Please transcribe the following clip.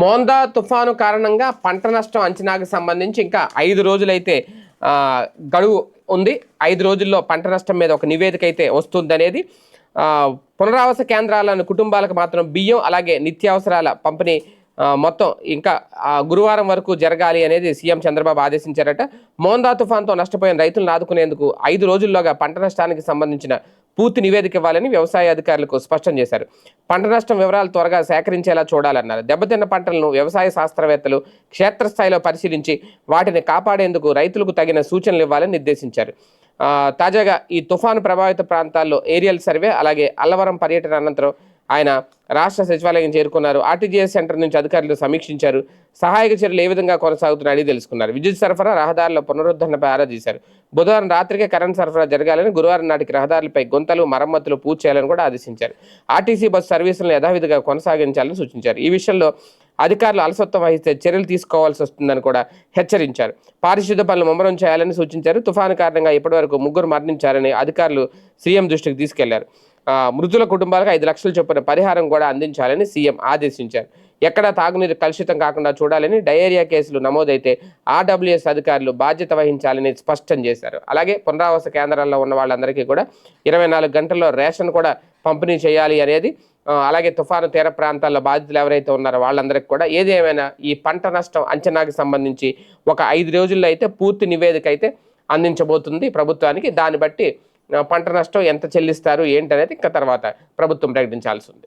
మోందా తుఫాను కారణంగా పంట నష్టం అంచనాకు సంబంధించి ఇంకా ఐదు రోజులైతే గడువు ఉంది. ఐదు రోజుల్లో పంట నష్టం మీద ఒక నివేదిక అయితే వస్తుందనేది పునరావాస కేంద్రాలను కుటుంబాలకు మాత్రం బియ్యం అలాగే నిత్యావసరాల పంపిణీ మొత్తం ఇంకా గురువారం వరకు జరగాలి అనేది సీఎం చంద్రబాబు ఆదేశించారట. మోందా తుఫాన్తో నష్టపోయిన రైతులను ఆదుకునేందుకు ఐదు రోజుల్లోగా పంట నష్టానికి సంబంధించిన పూర్తి నివేదిక ఇవ్వాలని వ్యవసాయ అధికారులకు స్పష్టం చేశారు. పంట నష్టం వివరాలు త్వరగా సేకరించేలా చూడాలన్నారు. దెబ్బతిన్న పంటలను వ్యవసాయ శాస్త్రవేత్తలు క్షేత్రస్థాయిలో పరిశీలించి వాటిని కాపాడేందుకు రైతులకు తగిన సూచనలు ఇవ్వాలని నిర్దేశించారు. తాజాగా ఈ తుఫాను ప్రభావిత ప్రాంతాల్లో ఏరియల్ సర్వే అలాగే అల్లవరం పర్యటన అనంతరం ఆయన రాష్ట్ర సచివాలయం చేరుకున్నారు. ఆర్టీజీఎస్ సెంటర్ నుంచి అధికారులు సమీక్షించారు. సహాయక చర్యలు ఏ విధంగా కొనసాగుతున్నాయని తెలుసుకున్నారు. విద్యుత్ సరఫరా రహదారుల పునరుద్ధరణపై ఆరా తీశారు. బుధవారం రాత్రికే కరెంట్ సరఫరా జరగాలని గురువారం నాటికి రహదారులపై గుంతలు మరమ్మతులు పూర్తి చేయాలని కూడా ఆదేశించారు. ఆర్టీసీ బస్సు సర్వీసులను యథావిధిగా కొనసాగించాలని సూచించారు. ఈ విషయంలో అధికారులు అలసత్వం వహిస్తే చర్యలు తీసుకోవాల్సి వస్తుందని కూడా హెచ్చరించారు. పారిశుద్ధ పనులు ముమ్మరం చేయాలని సూచించారు. తుఫాను కారణంగా ఇప్పటివరకు ముగ్గురు మరణించారని అధికారులు సీఎం దృష్టికి తీసుకెళ్ళారు. మృతుల కుటుంబాలకు ఐదు లక్షలు చొప్పున పరిహారం కూడా అందించాలని సీఎం ఆదేశించారు. ఎక్కడా తాగునీరు కలుషితం కాకుండా చూడాలని డయేరియా కేసులు నమోదైతే ఆర్డబ్ల్యూఎస్ అధికారులు బాధ్యత వహించాలని స్పష్టం చేశారు. అలాగే పునరావాస కేంద్రాల్లో ఉన్న వాళ్ళందరికీ కూడా ఇరవై నాలుగు గంటల్లో రేషన్ కూడా పంపిణీ చేయాలి అనేది అలాగే తుఫాను తీర ప్రాంతాల్లో బాధితులు ఎవరైతే ఉన్నారో వాళ్ళందరికీ కూడా ఏదేమైనా ఈ పంట నష్టం అంచనాకి సంబంధించి ఒక ఐదు రోజుల్లో అయితే పూర్తి నివేదిక అయితే అందించబోతుంది ప్రభుత్వానికి. దాన్ని బట్టి పంట నష్టం ఎంత చెల్లిస్తారు ఏంటనేది ఇంకా తర్వాత ప్రభుత్వం ప్రకటించాల్సి ఉంది.